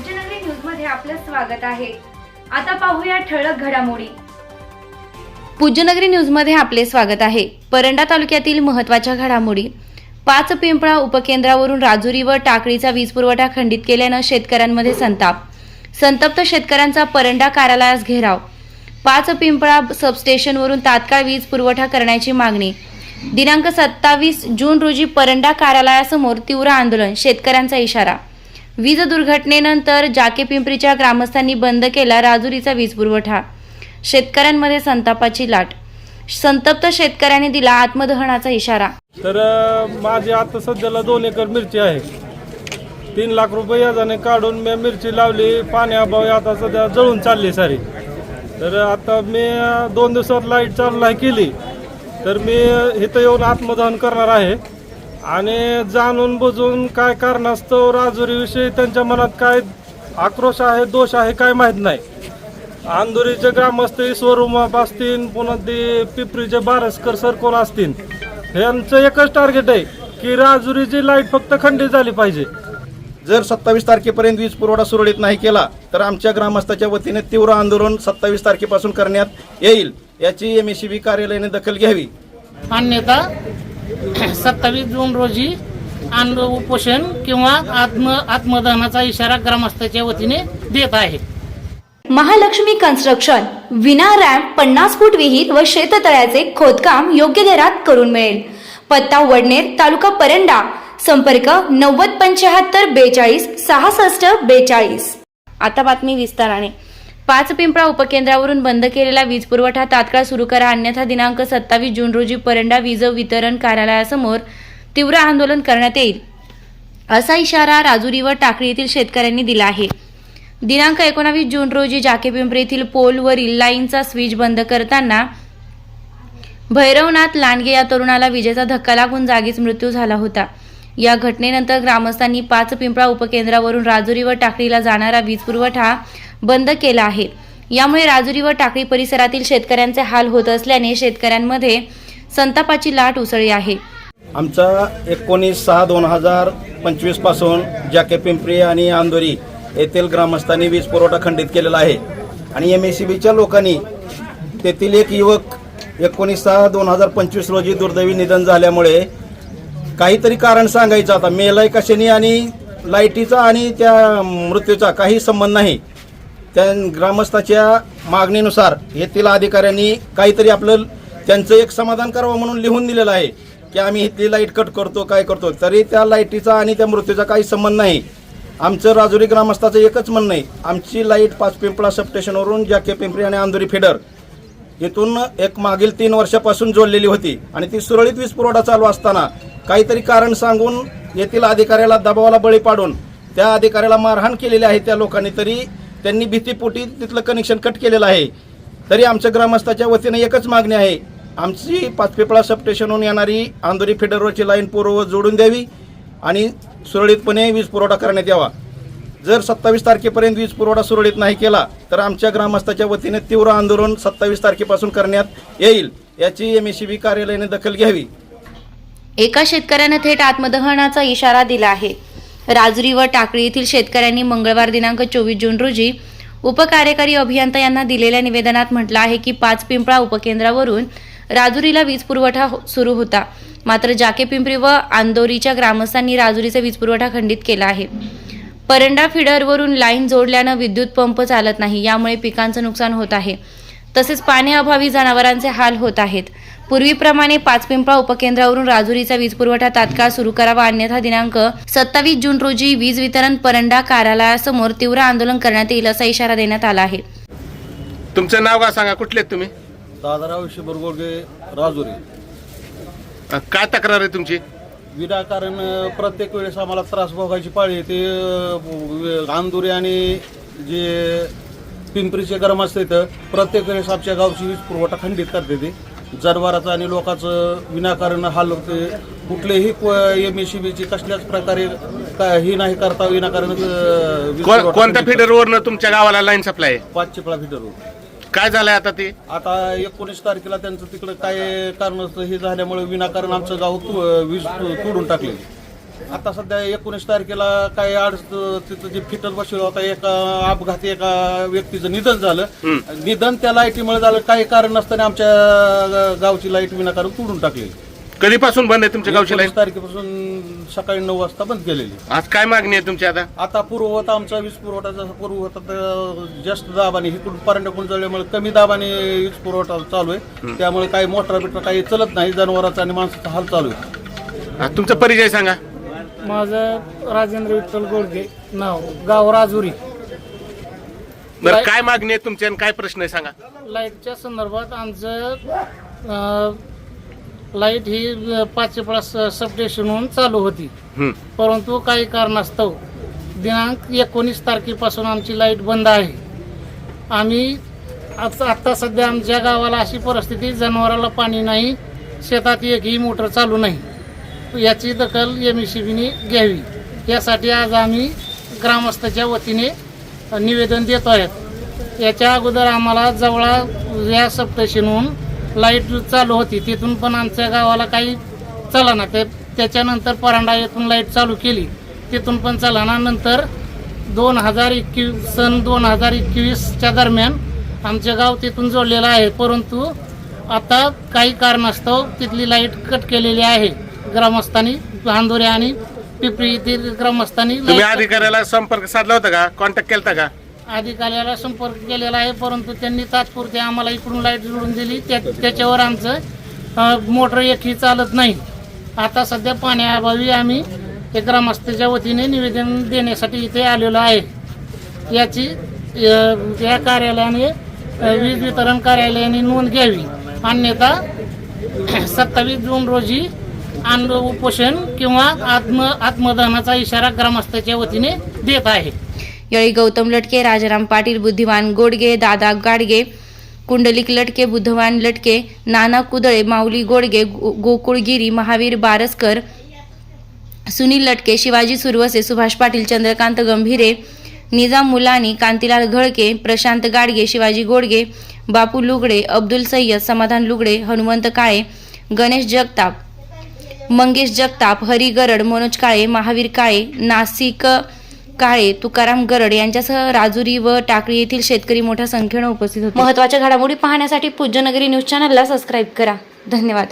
पूज्यनगरी न्यूजमध्ये आपलं स्वागत आहे. आता पाहूया ठळक घडामोडी. पूज्यनगरी न्यूजमध्ये आपले स्वागत आहे. परंडा तालुक्यातील महत्त्वाच्या घडामोडी. पाच पिंपळा उपकेंद्रावरून राजुरी व टाकळीचा वीज पुरवठा खंडित केल्यानं शेतकऱ्यांमध्ये संताप. संतप्त शेतकऱ्यांचा परंडा कार्यालयास घेराव. पाच पिंपळा सबस्टेशनवरून तात्काळ वीज पुरवठा करण्याची मागणी. दिनांक सत्तावीस जून रोजी परंडा कार्यालयासमोर तीव्र आंदोलन शेतकऱ्यांचा इशारा. वीज दुर्घटनेनंतर जाके पिंपरीच्या ग्रामस्थांनी बंद केला राजुरीचा वीज पुरवठा. शेतकऱ्यांमध्ये संतापाची लाट. संतप्त शेतकऱ्यांनी दिला आत्मदहनाचा इशारा. तर माझी आता सध्याला दोन एकर मिरची आहे. तीन लाख रुपये याजाने काढून मी मिरची लावली पाण्याअभावी आता सध्या जळून चालली सारी. तर आता मी दोन दिवसात लाइट चालू नाही केली. तर मी इथं येऊन आत्मदहन करणार आहे. आणि जाणून बुजून काय कारणास्तव राजुरीविषयी त्यांच्या मनात काय आक्रोश आहे दोष आहे काय माहीत नाही. अंधुरीचे ग्रामस्थ स्वरूमाप असतील पुन्हा ते पिपरीचे बारसकर सरकोन असतील? यांचं एकच टार्गेट आहे की राजुरीची लाइट फक्त खंडित झाली पाहिजे. जर सत्तावीस तारखेपर्यंत वीज पुरवठा सुरळीत नाही केला तर आमच्या ग्रामस्थाच्या वतीने तीव्र आंदोलन सत्तावीस तारखेपासून करण्यात येईल याची एम एस कार्यालयाने दखल घ्यावी. अन्यथा सत्तावीस जून रोजी अन्न उपोषण किंवा आत्म आत्मदहनाचा इशारा ग्रामस्थाच्या वतीने देत आहे. महालक्ष्मी कन्स्ट्रक्शन विना रॅम्प पन्नास फूट विहीर व शेततळ्याचे खोदकाम योग्य दरात करून मिळेल. पत्ता वडनेर तालुका परंडा. संपर्क नव्वद पंच्याहत्तर बेचाळीस सहासष्ट बेचाळीस. आता बातमी विस्ताराने. पाच पिंपळा उपकेंद्रावरून बंद केलेला वीज पुरवठा तात्काळ सुरू करा अन्यथा दिनांक सत्तावीस जून रोजी परंडा वीज वितरण कार्यालयासमोर तीव्र आंदोलन करण्यात येईल असा इशारा राजुरी व टाकळी येथील शेतकऱ्यांनी दिला आहे. दिनांक एकोणावीस जून रोजी जाके पिंपरी येथील पोलवरील लाईनचा स्विच बंद करताना भैरवनाथ लांडगे या तरुणाला विजेचा धक्का लागून जागीच मृत्यू झाला होता. या घटनेनंतर ग्रामस्थांनी पाच पिंपळा उपकेंद्रावरून राजुरी व टाकळीला जाणारा वीज पुरवठा बंद केला आहे. यामुळे राजुरी व टाकळी परिसरातील शेतकऱ्यांचे हाल होत असल्याने शेतकऱ्यांमध्ये संतापाची लाट उसळली आहे. आमचा एकोणीस सहा दोन हजार पंचवीसपासून जाके पिंपरी आणि आंदोरी येथील ग्रामस्थांनी वीज पुरवठा खंडित केलेला आहे. आणि एम एस सी बीच्या लोकांनी तेथील एक युवक एकोणीस सहा दोन हजार पंचवीस रोजी दुर्दैवी निधन झाल्यामुळे काहीतरी कारण सांगायचं. आता मेलाय कशाने आणि लाईटीचा आणि त्या मृत्यूचा काही संबंध नाही. त्या ग्रामस्थाच्या मागणीनुसार येथील अधिकाऱ्यांनी काहीतरी आपलं त्यांचं एक समाधान करावं म्हणून लिहून दिलेलं आहे की आम्ही इथली लाइट कट करतो काय करतो. तरी त्या लाईटीचा आणि त्या मृत्यूचा काही संबंध नाही. आमचं राजुरी ग्रामस्थाचं एकच म्हणणं आहे. आमची लाइट पाच पिंपळा सबस्टेशनवरून जाके पिंपरी आणि आंधुरी फेडर इथून एक मागील तीन वर्षापासून जोडलेली होती आणि ती सुरळीत वीज पुरवठा चालू असताना काहीतरी कारण सांगून येथील अधिकाऱ्याला दबावाला बळी पाडून त्या अधिकाऱ्याला मारहाण केलेली आहे त्या लोकांनी तरी त्यांनी भीतीपोटी तिथलं कनेक्शन कट केलेलं आहे. तरी आमच्या ग्रामस्थाच्या वतीनं एकच मागणी आहे. आमची पाचपिपळा सबस्टेशनहून येणारी आंदोरी फेडरवरची लाईन पूर्ववत जोडून द्यावी आणि सुरळीतपणे वीज पुरवठा करण्यात यावा. जर सत्तावीस तारखेपर्यंत वीज पुरवठा सुरळीत नाही केला तर आमच्या ग्रामस्थाच्या वतीने तीव्र आंदोलन सत्तावीस तारखेपासून करण्यात येईल याची एम एस कार्यालयाने दखल घ्यावी. एका शेतकऱ्यानं थेट आत्मदहनाचा इशारा दिला आहे. राजुरी व टाकळी येथील शेतकऱ्यांनी मंगळवार दिनांक चोवीस जून रोजी उपकार्यकारी अभियंता यांना दिलेल्या निवेदनात म्हटलं आहे की पाच पिंपळा उपकेंद्रावरून राजुरीला वीज पुरवठा हो- सुरू होता. मात्र जाके पिंपरी व आंदोरीच्या ग्रामस्थांनी राजुरीचा वीज पुरवठा खंडित केला आहे. परंडा फिडरवरून लाईन जोडल्यानं विद्युत पंप चालत नाही यामुळे पिकांचं नुकसान होत आहे. तसेच पाण्याअभावी जनावरांचे हाल होत आहेत. पूर्वीप्रमाणे पाचपिंपळा उपकेंद्रावरून राजुरीचा वीज पुरवठा तात्काळ सुरू करावा अन्यथा दिनांक सत्तावीस जून रोजी वीज वितरण परंडा कार्यालयासमोर तीव्र आंदोलन करण्यात येईल असा इशारा देण्यात आला आहे. तुमचं नाव का सांगा? कुठले आहेत तुम्ही? दादाराव शिबरगोडगे राजुरी. अ, काय तक्रार आहे तुमची? विनाकारण प्रत्येक वेळेस आम्हाला त्रास भोगायची पाळी येते. अ, अंदुरी आणि जे पिंपरीचे गरम असते तर प्रत्येक वेळेस आमच्या गावची वीज पुरवठा खंडित करते ते. जनावराचं आणि लोकांचं विनाकारण हाल होते कुठलेही एम एस सी बीची कसल्याच प्रकारे काय ही नाही करता विनाकारण अ, वीज को- पुरवठा कोणत्या फिडरवरनं तुमच्या गावाला लाईन सप्लाय आहे. पाच चिपळा फिटरवर काय झालंय आता ते? आता एकोणीस तारखेला त्यांचं तिकडं काय कारण हे झाल्यामुळे विनाकारण आमचं गाव तु- वीज तु- तोडून टाकले आता सध्या एकोणीस तारखेला काही अडच तिथं जे फिटर बसवलं होता एका अपघाती एका व्यक्तीचं निधन झालं. निधन त्या लाईटीमुळे झालं काही कारण नसताना आमच्या गावची लाइट विनाकारण तोडून टाकलेली. कधीपासून बंद आहे तुमच्या गावची एकोणीस तारखेपासून सकाळी नऊ वाजता बंद केलेली. आज काय मागणी आहे तुमची आता? आता पुरवठा आमचा वीज पुरवठा जसा पुरवठा तर जास्त दाबाने इकडून परंड्याकडून जळल्यामुळे कमी दाबाने वीज पुरवठा चालू आहे. त्यामुळे काही मोटर बिटर काही चलत नाही जनावरांचा आणि माणसाचा हाल चालू आहे. तुमचा परिचय सांगा. माझं राजेंद्र विठ्ठल गोडगे नाव गाव राजुरी. बरं काय मागणी आहे तुमची आणि काय प्रश्न आहे सांगा. लाईटच्या संदर्भात आमचं अं, लाइट ही अं, पाचेपळा स- सबस्टेशनहून चालू होती. हं. परंतु काही कारणास्तव दिनांक एकोणीस तारखेपासून आमची लाइट बंद आहे. आम्ही आता आत्ता सध्या आमच्या गावाला अशी परिस्थिती जनावराला पाणी नाही शेतात एकही मोटर चालू नाही. याची दखल एम ई सी बीने घ्यावी. यासाठी आज आम्ही ग्रामस्थाच्या वतीने निवेदन देतो आहेत. याच्या अगोदर आम्हाला जवळा या सबस्टेशनहून लाइट चालू होती तिथून पण आमच्या गावाला काही चला ते त्याच्यानंतर परांडा येथून लाइट चालू केली. तिथून पण चला नंतर दोन हजार एकवीस सन दोन हजार एकवीसच्या दरम्यान आमचे गाव तिथून जोडलेलं आहे. परंतु आता काही कारणास्तव तिथली लाइट कट केलेली आहे. ग्रामस्थांनी हांदोरे आणि पिपरी येथील ग्रामस्थांनी तुम्ही अधिकाऱ्याला संपर्क साधला होता का? कॉन्टॅक्ट केलता का? अधिकाऱ्याला संपर्क केलेला आहे परंतु त्यांनी तात्पुरते आम्हाला इकडून लाइट जोडून दिली. त्या त्याच्यावर आमचं मोटर एकही चालत नाही. आता सध्या पाण्याअभावी आम्ही ते ग्रामस्थाच्या वतीने निवेदन देण्यासाठी इथे आलेलो आहे. याची या कार्यालयाने वीज वितरण कार्यालयाने नोंद घ्यावी. अन्यथा सत्तावीस जून रोजी आंदो उपोषण किंवा आत्म आत्मदानाचा इशारा ग्रामस्थाच्या वतीने देत आहे. यावेळी गौतम लटके राजाराम पाटील बुद्धिवान गोडगे दादा गाडगे कुंडलिक लटके बुद्धवान लटके नाना कुदळे माऊली गोडगे गो- गोकुळगिरी महावीर बारसकर सुनील लटके शिवाजी सुरवसे सुभाष पाटील चंद्रकांत गंभीरे निजाम मुलानी कांतीलाल घळके प्रशांत गाडगे शिवाजी गोडगे बापू लुगडे अब्दुल सय्यद समाधान लुगडे हनुमंत काळे गणेश जगताप मंगेश जगताप हरी गरड मनोज काळे महावीर काळे नासिक काळे तुकाराम गरड यांच्यासह राजुरी व टाकळी येथील शेतकरी मोठ्या संख्येनं उपस्थित होते. महत्त्वाच्या घडामोडी पाहण्यासाठी पूज्यनगरी न्यूज चॅनलला सबस्क्राईब करा. धन्यवाद.